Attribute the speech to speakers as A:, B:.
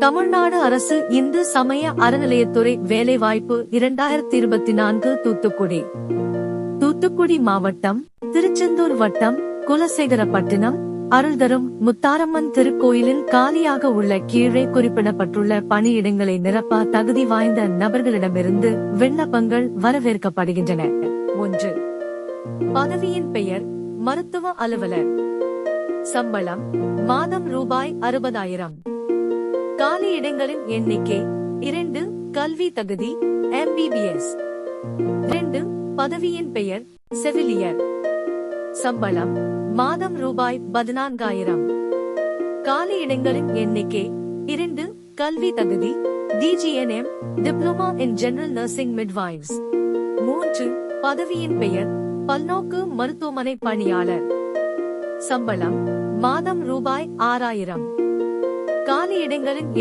A: தமிழ்நாடு அரசு இந்து சமய அறநிலையத்துறை வேலைவாய்ப்பு இரண்டாயிரத்தி இருபத்தி நான்கு தூத்துக்குடி. தூத்துக்குடி மாவட்டம் திருச்செந்தூர் வட்டம் குலசேகரப்பட்டினம் அருள்தரும் முத்தாரம்மன் திருக்கோயிலில் காலியாக உள்ள கீழே குறிப்பிடப்பட்டுள்ள பணியிடங்களை நிரப்ப தகுதி வாய்ந்த நபர்களிடமிருந்து விண்ணப்பங்கள் வரவேற்கப்படுகின்றன. ஒன்று. பதவியின் பெயர் மருத்துவ அலுவலர். சம்பளம் மாதம் ரூபாய் அறுபதாயிரம். காலி இடங்களின் எண்ணிக்கை இரண்டு கல்வி தகுதி எம்பிபிஎஸ் இரண்டு பதவியின் பெயர் செவிலியர். சம்பளம் மாதம் ரூபாய் பதினான்காயிரம். காலி இடங்களின் எண்ணிக்கை இரண்டு கல்வி தகுதி DGNM diploma in general nursing midwives மூன்று பதவியின் பெயர் பல்நோக்கு மருத்துவமனை பணியாளர். சம்பளம் மாதம் ரூபாய் ஆறாயிரம். காலி இடங்களின்